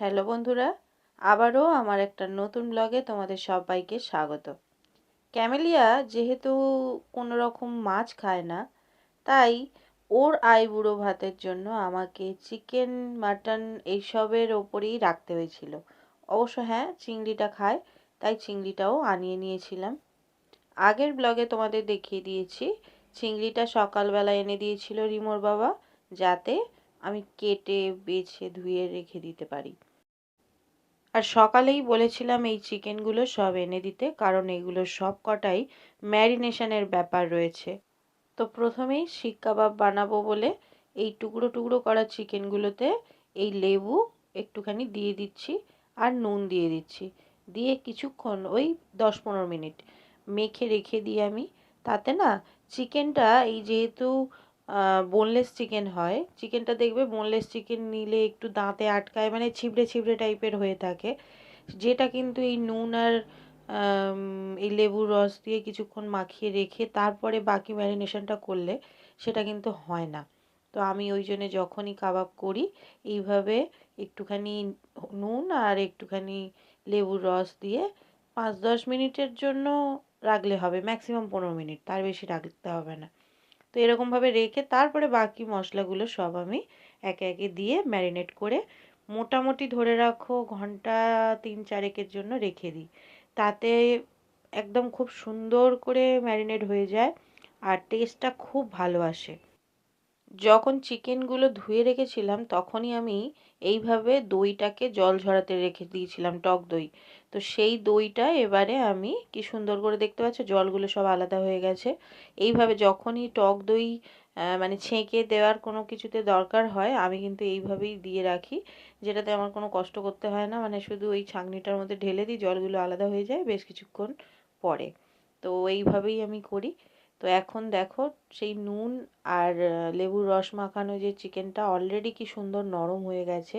Hello বন্ধুরা, আবারও আমার একটা নতুন ব্লগে তোমাদের সবাইকে স্বাগত। ক্যামেলিয়া যেহেতু কোনো রকম মাছ খায় না, তাই ওর আইবুড়ো ভাতের জন্য আমাকে চিকেন মাটন এইসবের ওপরেই রাখতে হয়েছিল। অবশ্য হ্যাঁ চিংড়িটা খায়, তাই চিংড়িটাও আনিয়ে নিয়েছিলাম। আগের ব্লগে তোমাদের দেখিয়ে দিয়েছি, চিংড়িটা সকালবেলা এনে দিয়েছিল রিমোর বাবা, যাতে আমি কেটে, বেছে, ধুয়ে রেখে দিতে পারি। আর সকালেই বলেছিলাম এই চিকেনগুলো সব এনে দিতে, কারণ এগুলো সব কটাই ম্যারিনেশনের ব্যাপার রয়েছে। তো প্রথমেই শিক কাবাব বানাবো বলে এই টুকরো টুকরো করা চিকেনগুলোতে এই লেবু একটুখানি দিয়ে দিচ্ছি আর নুন দিয়ে দিচ্ছি। দিয়ে কিছুক্ষণ, ওই দশ পনেরো মিনিট মেখে রেখে দিই আমি। তাতে না, চিকেনটা এই যেহেতু বোনলেস চিকেন হয়। চিকেনটা দেখবে বোনলেস চিকেন নিলে একটু দাঁতে আটকায় মানে ছিবড়ে ছিবড়ে টাইপের হয়ে থাকে। যেটা কিন্তু এই নুন আর এই লেবুর রস দিয়ে কিছুক্ষণ মাখিয়ে রেখে তারপরে বাকি ম্যারিনেশনটা করলে সেটা কিন্তু হয় না। তো আমি ওই জন্যে যখনই কাবাব করি, এইভাবে একটুখানি নুন আর একটুখানি লেবুর রস দিয়ে পাঁচ দশ মিনিটের জন্য রাখলে হবে ম্যাক্সিমাম পনেরো মিনিট, তার বেশি রাখতে হবে না। তো এরকমভাবে রেখে তারপরে বাকি মশলাগুলো সব আমি একে একে দিয়ে ম্যারিনেট করে মোটামুটি ধরে রাখো ঘণ্টা তিন চারেকের জন্য রেখে দিই। তাতে একদম খুব সুন্দর করে ম্যারিনেট হয়ে যায় আর টেস্টটা খুব ভালো আসে। যখন চিকেনগুলো ধুয়ে রেখেছিলাম, তখনই আমি এইভাবে দইটাকে জল ঝরাতে রেখে দিয়েছিলাম, টক দই। তো সেই দইটা এবারে আমি কি সুন্দর করে দেখতে পাচ্ছ, জলগুলো সব আলাদা হয়ে গেছে। এইভাবে যখনই টক দই মানে ছেঁকে দেওয়ার কোনো কিছুতে দরকার হয়, আমি কিন্তু এইভাবেই দিয়ে রাখি। যেটাতে আমার কোনো কষ্ট করতে হয় না মানে শুধু ওই ছাঁকনিটার মধ্যে ঢেলে দিই, জলগুলো আলাদা হয়ে যায় বেশ কিছুক্ষণ পরে। তো এইভাবেই আমি করি। তো এখন দেখো সেই নুন আর লেবুর রস মাখানো যে চিকেনটা অলরেডি কি সুন্দর নরম হয়ে গেছে।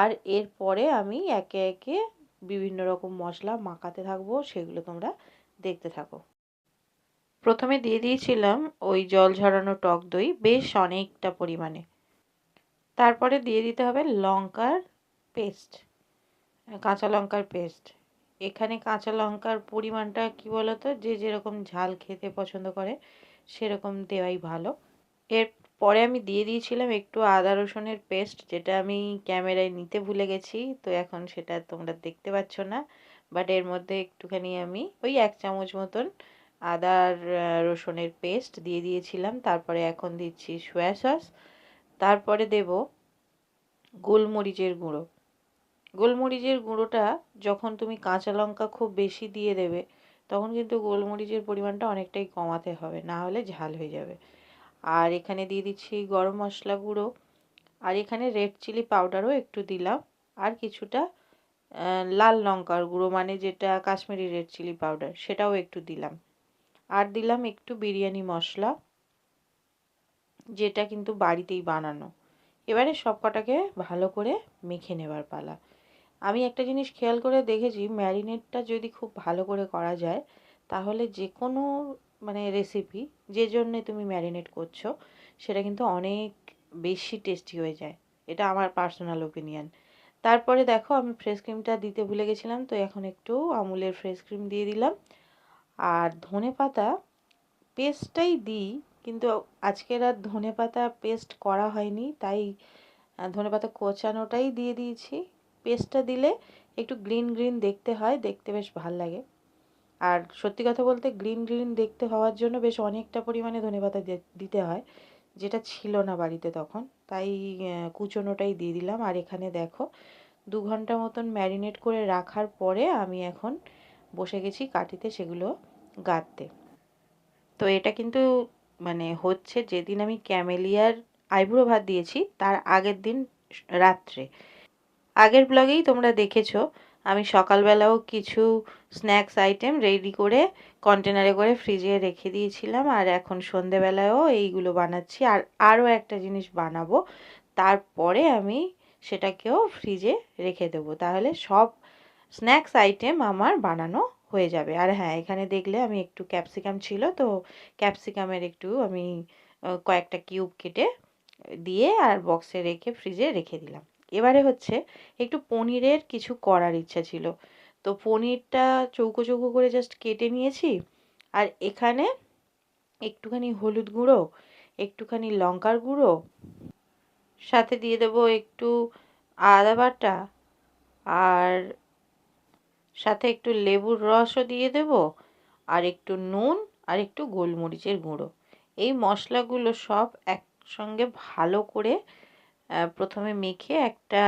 আর এরপরে আমি একে একে বিভিন্ন রকম মশলা মাখাতে থাকব, সেগুলো তোমরা দেখতে থাকো। প্রথমে দিয়ে দিয়েছিলাম ওই জল ঝরানো টক দই, বেশ অনেকটা পরিমাণে। তারপরে দিয়ে দিতে হবে লঙ্কার পেস্ট কাঁচা লঙ্কার পেস্ট এখানে কাঁচা লঙ্কার পরিমাণটা কি বলতো? যে যেরকম ঝাল খেতে পছন্দ করে, সেরকম দেওয়াই ভালো। এর পরে আমি দিয়ে দিয়েছিলাম একটু আদা রসুনের পেস্ট, যেটা আমি ক্যামেরায় নিতে ভুলে গেছি, তো এখন সেটা তোমরা দেখতে পাচ্ছ না। বাট এর মধ্যে একটুখানি আমি ওই এক চামচ মতন আদার রসুনের পেস্ট দিয়ে দিয়েছিলাম। তারপরে এখন দিচ্ছি সোয়া সস। তারপরে দেব গোলমরিচের গুঁড়ো। গোলমরিচের গুঁড়োটা যখন তুমি কাঁচা লঙ্কা খুব বেশি দিয়ে দেবে, তখন কিন্তু গোলমরিচের পরিমাণটা অনেকটাই কমাতে হবে, না হলে ঝাল হয়ে যাবে। আর এখানে দিয়ে দিচ্ছি গরম মশলা গুঁড়ো, আর এখানে রেড চিলি পাউডারও একটু দিলাম, আর কিছুটা লাল লঙ্কার গুঁড়ো মানে যেটা কাশ্মীরি রেড চিলি পাউডার, সেটাও একটু দিলাম। আর দিলাম একটু বিরিয়ানি মশলা, যেটা কিন্তু বাড়িতেই বানানো। এবারে সব কটাকে ভালো করে মেখে নেবার পালা। আমি একটা জিনিস খেয়াল করে দেখেছি ম্যারিনেটটা যদি খুব ভালো করে করা যায়, তাহলে যে কোনো মানে রেসিপি যে জন্যে তুমি ম্যারিনেট করছ, সেটা কিন্তু অনেক বেশি টেস্টি হয়ে যায়। এটা আমার পার্সোনাল ওপিনিয়ন তারপরে দেখো, আমি ফ্রেশ ক্রিমটা দিতে ভুলে গেছিলাম, তো এখন একটু আমুলের ফ্রেশ ক্রিম দিয়ে দিলাম। আর ধনে পাতা পেস্টটাই দিই, কিন্তু আজকের আর ধনে পাতা পেস্ট করা হয়নি, তাই ধনে পাতা কোচানোটাই দিয়ে দিয়েছি। পেস্টটা দিলে একটু গ্রিন গ্রিন দেখতে হয়, দেখতে বেশ ভালো লাগে। আর সত্যি কথা বলতে গ্রিন গ্রিন দেখতে হওয়ার জন্য বেশ অনেকটা পরিমাণে ধনেপাতা দিতে হয়, যেটা ছিল না বাড়িতে তখন। তাই কুচোনোটাই দিয়ে দিলাম। আর এখানে দেখো, দু ঘণ্টা মতন ম্যারিনেট করে রাখার পরে আমি এখন বসে গেছি কাটিতে সেগুলো গাঁততে। তো এটা কিন্তু মানে হচ্ছে যেদিন আমি ক্যামেলিয়ার আইব্রো ভাত দিয়েছি, তার আগের দিন রাত্রে। আগের ব্লগেই তোমরা দেখেছ, আমি সকালবেলাও কিছু স্ন্যাক্স আইটেম রেডি করে কন্টেনারে করে ফ্রিজে রেখে দিয়েছিলাম, আর এখন সন্ধেবেলায়ও এইগুলো বানাচ্ছি। আর আরও একটা জিনিস বানাবো, তারপরে আমি সেটাকেও ফ্রিজে রেখে দেবো। তাহলে সব স্ন্যাক্স আইটেম আমার বানানো হয়ে যাবে। আর হ্যাঁ এখানে দেখলে আমি একটু ক্যাপসিকাম ছিল, তো ক্যাপসিকামের একটু আমি কয়েকটা কিউব কেটে দিয়ে আর বক্সে রেখে ফ্রিজে রেখে দিলাম। এবারে হচ্ছে একটু পনিরের কিছু করার ইচ্ছা ছিল। তো পনিরটা চৌকো চৌকো করে জাস্ট কেটে নিয়েছি। আর এখানে একটুখানি হলুদ গুঁড়ো, একটুখানি লঙ্কার গুঁড়ো, সাথে দিয়ে দেবো একটু আদা বাটা, আর সাথে একটু লেবুর রসও দিয়ে দেব, আর একটু নুন, আর একটু গোলমরিচের গুঁড়ো। এই মশলাগুলো সব একসঙ্গে ভালো করে প্রথমে মেখে একটা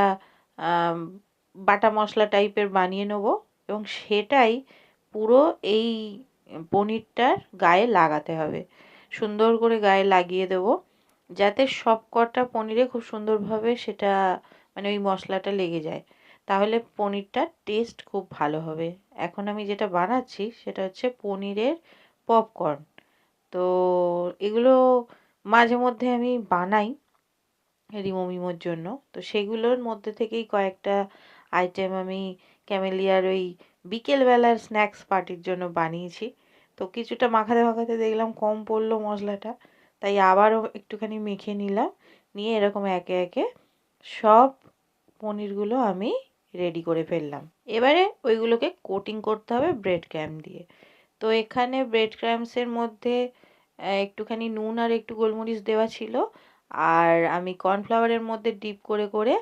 বাটা মশলা টাইপের বানিয়ে নেব এবং সেটাই পুরো এই পনিরটার গায়ে লাগাতে হবে। সুন্দর করে গায়ে লাগিয়ে দেবো যাতে সব কটা পনিরে খুব সুন্দরভাবে সেটা মানে ওই মশলাটা লেগে যায়। তাহলে পনিরটার টেস্ট খুব ভালো হবে। এখন আমি যেটা বানাচ্ছি সেটা হচ্ছে পনিরের পপকর্ন তো এগুলো মাঝে মধ্যে আমি বানাই। রিমো মিমোর জন্য। তো সেগুলোর মধ্যে থেকেই কয়েকটা আইটেম আমি ক্যামেলিয়ার ওই বিকেলবেলার স্ন্যাক্স পার্টির জন্য বানিয়েছি। তো কিছুটা মাখাতে মাখাতে দেখলাম কম পড়ল মশলাটা, তাই আবারও একটুখানি মেখে নিলাম। নিয়ে এরকম একে একে সব পনিরগুলো আমি রেডি করে ফেললাম। এবারে ওইগুলোকে কোটিং করতে হবে ব্রেড ক্র্যাম দিয়ে। তো এখানে ব্রেড ক্র্যামসের মধ্যে একটুখানি নুন আর একটু গোলমরিচ দেওয়া ছিল। আর আমি কর্নফ্লাওয়ারের মধ্যে ডিপ করে করে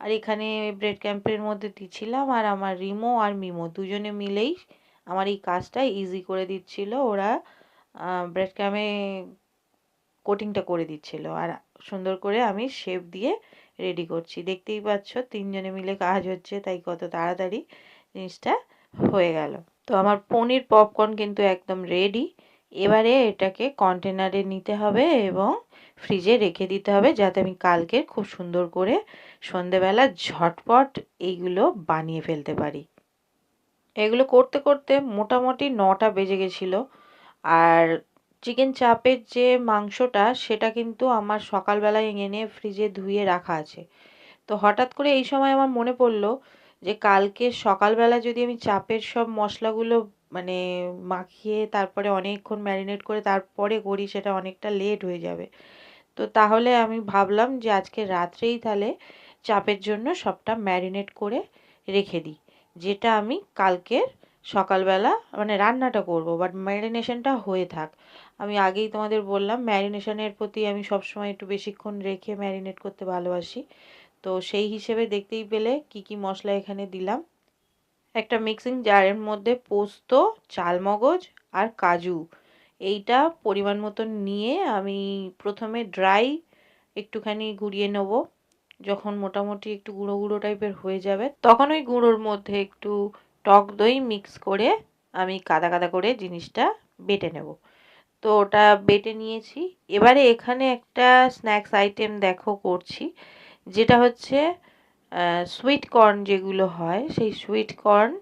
আর এখানে ব্রেড ক্যাম্পের মধ্যে দিচ্ছিলাম আর আমার রিমো আর মিমো দুজনে মিলেই আমার এই কাজটা ইজি করে দিচ্ছিল। ওরা ব্রেড ক্যামে কোটিংটা করে দিচ্ছিল আর সুন্দর করে আমি শেপ দিয়ে রেডি করছি। দেখতেই পাচ্ছ তিনজনে মিলে কাজ হচ্ছে, তাই কত তাড়াতাড়ি জিনিসটা হয়ে গেল। তো আমার পনির পপকর্ন কিন্তু একদম রেডি এবারে এটাকে কন্টেনারে নিতে হবে এবং ফ্রিজে রেখে দিতে হবে যাতে আমি কালকে খুব সুন্দর করে সন্ধেবেলা ঝটপট এইগুলো বানিয়ে ফেলতে পারি। এগুলো করতে করতে মোটামুটি নটা বেজে গেছিল। আর চিকেন চাপের যে মাংসটা সেটা কিন্তু আমার সকালবেলায় এনে ফ্রিজে ধুয়ে রাখা আছে। তো হঠাৎ করে এই সময় আমার মনে পড়ল যে কালকে সকালবেলা যদি আমি চাপের সব মশলাগুলো মানে মাখিয়ে তারপরে অনেকক্ষণ ম্যারিনেট করে তারপরে করি, সেটা অনেকটা লেট হয়ে যাবে। তো তাহলে আমি ভাবলাম যে আজকে রাত্রেই তাহলে চাপের জন্য সবটা ম্যারিনেট করে রেখে দিই, যেটা আমি কালকের সকালবেলা মানে রান্নাটা করব বাট ম্যারিনেশনটা হয়ে থাক। আমি আগেই তোমাদের বললাম ম্যারিনেশনের প্রতি আমি সবসময় একটু বেশিক্ষণ রেখে ম্যারিনেট করতে ভালোবাসি। তো সেই হিসেবে দেখতেই পেলে কি কি মশলা এখানে দিলাম। একটা মিক্সিং জারের মধ্যে পোস্ত, চালমগজ আর কাজু। এইটা পরিমাণ মতন নিয়ে আমি প্রথমে ড্রাই একটুখানি ঘুরিয়ে নেব। যখন মোটামুটি একটু গুঁড়ো গুঁড়ো টাইপের হয়ে যাবে, তখন ওই গুঁড়োর মধ্যে একটু টক দই মিক্স করে আমি কাদা কাদা করে জিনিসটা বেটে নেব। তো ওটা বেটে নিয়েছি। এবারে এখানে একটা স্ন্যাক্স আইটেম দেখো করছি, যেটা হচ্ছে সুইট কর্ন যেগুলো হয়, সেই সুইট কর্ন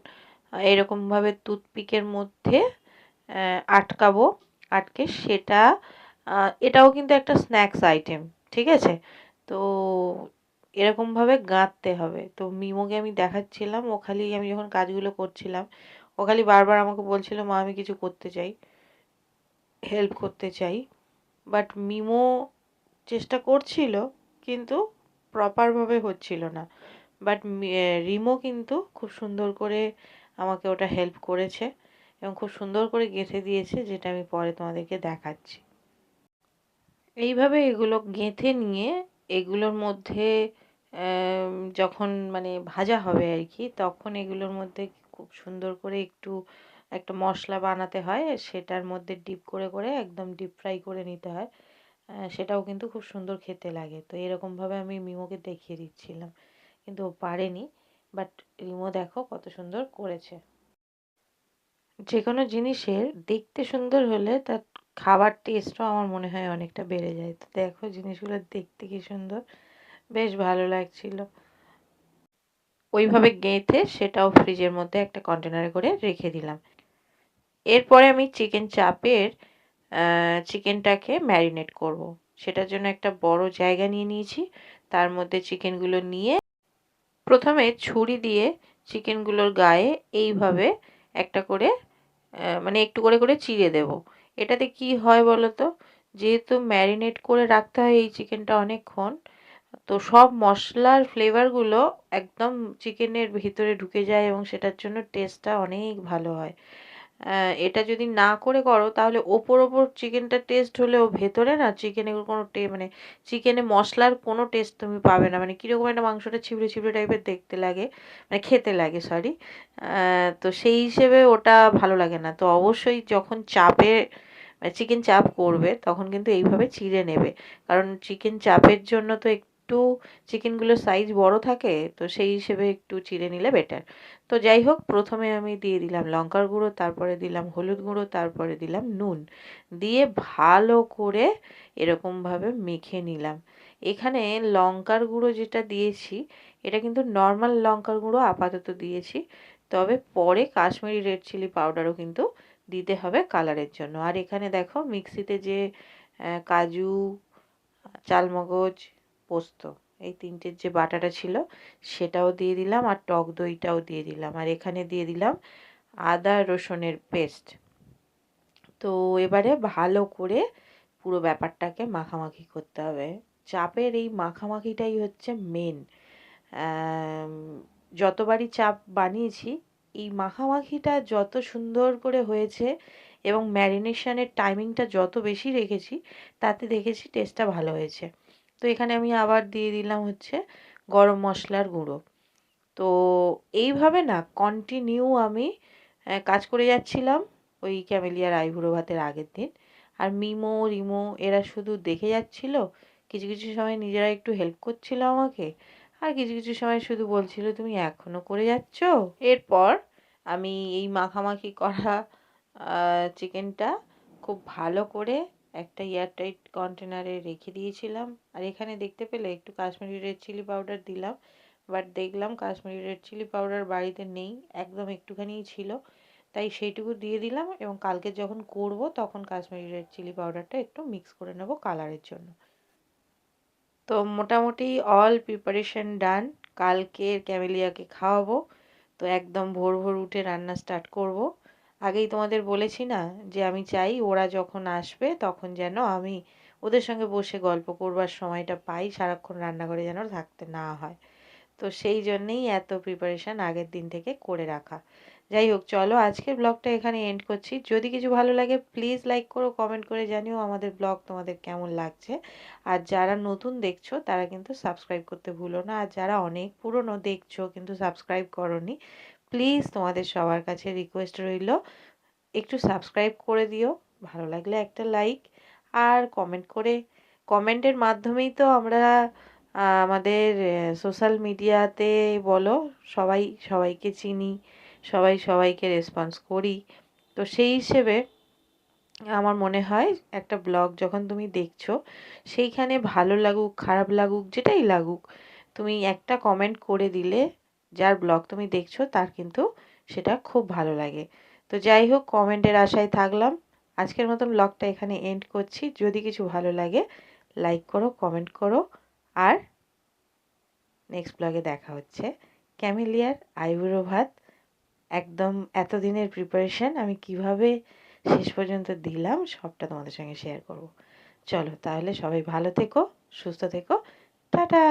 এরকমভাবে টুথপিকের মধ্যে আটকাবো, আটকে সেটা এটাও কিন্তু একটা স্ন্যাক্স আইটেম ঠিক আছে? তো এরকমভাবে গাঁথতে হবে। তো মিমোকে আমি দেখাচ্ছিলাম, ও খালি আমি যখন কাজগুলো করছিলাম, ও খালি বারবার আমাকে বলছিল, মা, আমি কিছু করতে চাই হেল্প করতে চাই। বাট মিমো চেষ্টা করছিল, কিন্তু প্রপারভাবে হচ্ছিল না। বাট রিমো কিন্তু খুব সুন্দর করে আমাকে ওটা হেল্প করেছে এবং খুব সুন্দর করে গেঁথে দিয়েছে, যেটা আমি পরে তোমাদেরকে দেখাচ্ছি। এইভাবে এগুলো গেঁথে নিয়ে এগুলোর মধ্যে যখন মানে ভাজা হবে আর কি, তখন এগুলোর মধ্যে খুব সুন্দর করে একটু, একটা মশলা বানাতে হয়, সেটার মধ্যে ডিপ করে করে একদম ডিপ ফ্রাই করে নিতে হয়। সেটাও কিন্তু খুব সুন্দর খেতে লাগে। তো এরকমভাবে আমি মিমোকে দেখিয়ে দিচ্ছিলাম। কিন্তু ও পারেনি বাট রিমো দেখো কত সুন্দর করেছে। যে কোনো জিনিসের দেখতে সুন্দর হলে তার খাবার টেস্টও আমার মনে হয় অনেকটা বেড়ে যায়। তো দেখো জিনিসগুলো দেখতে কি সুন্দর, বেশ ভালো লাগছিল। ওইভাবে গেঁথে সেটাও ফ্রিজের মধ্যে একটা কন্টেনারে করে রেখে দিলাম। এরপরে আমি চিকেন চাপের চিকেনটাকে ম্যারিনেট করব। সেটার জন্য একটা বড় জায়গা নিয়ে নিয়েছি। তার মধ্যে চিকেনগুলো নিয়ে প্রথমে ছুরি দিয়ে চিকেনগুলোর গায়ে এইভাবে একটা করে মানে একটু করে করে চিড়ে দেব। এটাতে কি হয় বলো তো যেহেতু ম্যারিনেট করে রাখতে হয় এই চিকেনটা অনেকক্ষণ, তো সব মশলার ফ্লেভারগুলো একদম চিকেনের ভিতরে ঢুকে যায় এবং সেটার জন্য টেস্টটা অনেক ভালো হয়। এটা যদি না করে করো, তাহলে ওপর ওপর চিকেনটা টেস্ট হলেও ভেতরে না চিকেনে কোনো টে মানে চিকেনে মশলার কোনো টেস্ট তুমি পাবে না। মানে কীরকম একটা মাংসটা ছিবড়ে ছিবড়ে টাইপের দেখতে লাগে মানে খেতে লাগে সরি তো সেই হিসেবে ওটা ভালো লাগে না। তো অবশ্যই যখন চাপে চিকেন চাপ করবে, তখন কিন্তু এইভাবে চিড়ে নেবে। কারণ চিকেন চাপের জন্য তো একটু চিকেনগুলোর সাইজ বড় থাকে, তো সেই হিসেবে একটু চিড়ে নিলে বেটার তো যাই হোক, প্রথমে আমি দিয়ে দিলাম লঙ্কার গুঁড়ো, তারপরে দিলাম হলুদ গুঁড়ো, তারপরে দিলাম নুন। দিয়ে ভালো করে এরকমভাবে মেখে নিলাম। এখানে লঙ্কার গুঁড়ো যেটা দিয়েছি, এটা কিন্তু নর্মাল লঙ্কার গুঁড়ো, আপাতত দিয়েছি। তবে পরে কাশ্মীরি রেড চিলি পাউডারও কিন্তু দিতে হবে কালারের জন্য। আর এখানে দেখো মিক্সিতে যে কাজু, চালমগজ পোস্ত। এই তিনটের যে বাটাটা ছিল, সেটাও দিয়ে দিলাম আর টক দইটাও দিয়ে দিলাম। আর এখানে দিয়ে দিলাম আদা রসুনের পেস্ট। তো এবারে ভালো করে পুরো ব্যাপারটাকে মাখামাখি করতে হবে। চাপের এই মাখামাখিটাই হচ্ছে মেন যতবারই চাপ বানিয়েছি, এই মাখামাখিটা যত সুন্দর করে হয়েছে এবং ম্যারিনেশনের টাইমিংটা যত বেশি রেখেছি, তাতে দেখেছি টেস্টটা ভালো হয়েছে। তো এখানে আমি আবার দিয়ে দিলাম হচ্ছে গরম মশলার গুঁড়ো। তো এইভাবে না কন্টিনিউ আমি কাজ করে যাচ্ছিলাম ওই ক্যামেলিয়ার আইবুড়ো ভাতের আগের দিন। আর মিমো, রিমো এরা শুধু দেখে যাচ্ছিল, কিছু কিছু সময় নিজেরা একটু হেল্প করছিল আমাকে, আর কিছু কিছু সময় শুধু বলছিল, তুমি এখনও করে যাচ্ছ? এরপর আমি এই মাখামাখি করা চিকেনটা খুব ভালো করে একটা এয়ারটাইট কন্টেনারে রেখে দিয়েছিলাম। আর এখানে দেখতে পেলে একটু কাশ্মীরি রেড চিলি পাউডার দিলাম। বাট দেখলাম কাশ্মীরি রেড চিলি পাউডার বাড়িতে নেই, একদম একটুখানিই ছিল। তাই সেইটুকু দিয়ে দিলাম এবং কালকে যখন করব তখন কাশ্মীরি রেড চিলি পাউডারটা একটু মিক্স করে নেব কালারের জন্য। তো মোটামুটি অল প্রিপারেশন ডান কালকের ক্যামেলিয়াকে খাওয়াবো। তো একদম ভোর ভোর উঠে রান্না স্টার্ট করব। আগেই তোমাদের বলেছি না যে আমি চাই ওরা যখন আসবে তখন যেন আমি ওদের সঙ্গে বসে গল্প করবার সময়টা পাই, সারাক্ষণ রান্নাঘরে যেন থাকতে না হয়। তো সেই জন্যেই এত প্রিপারেশান আগের দিন থেকে করে রাখা। যাই হোক, চলো আজকের ব্লগটা এখানে এন্ড করছি। যদি কিছু ভালো লাগে প্লিজ লাইক করো কমেন্ট করে জানিও আমাদের ব্লগ তোমাদের কেমন লাগছে। আর যারা নতুন দেখছ, তারা কিন্তু সাবস্ক্রাইব করতে ভুলো না। আর যারা অনেক পুরনো দেখছ, কিন্তু সাবস্ক্রাইব করনি প্লিজ তোমাদের সবার কাছে রিকোয়েস্ট রইল, একটু সাবস্ক্রাইব করে দিও, ভালো লাগলে একটা লাইক আর কমেন্ট করে কমেন্টের মাধ্যমেই তো আমরা আমাদের সোশ্যাল মিডিয়াতে বলো, সবাই সবাইকে চিনি, সবাই সবাইকে রেসপন্স করি। তো সেই হিসেবে আমার মনে হয় একটা ব্লগ যখন তুমি দেখছ, সেইখানে ভালো লাগুক, খারাপ লাগুক, যেটাই লাগুক, তুমি একটা কমেন্ট করে দিলে যার ব্লগ তুমি দেখছ, তার কিন্তু সেটা খুব ভালো লাগে। তো যাই হোক, কমেন্টের আশায় থাকলাম। আজকের মতন ব্লগটা এখানে এন্ড করছি। যদি কিছু ভালো লাগে লাইক করো কমেন্ট করো। আর নেক্সট ব্লগে দেখা হচ্ছে। ক্যামেলিয়ার আইবুড়ো ভাত, একদম এতদিনের প্রিপারেশান আমি কীভাবে শেষ পর্যন্ত দিলাম, সবটা তোমাদের সঙ্গে শেয়ার করব। চলো তাহলে সবাই ভালো থেকো, সুস্থ থেকো। টাটা!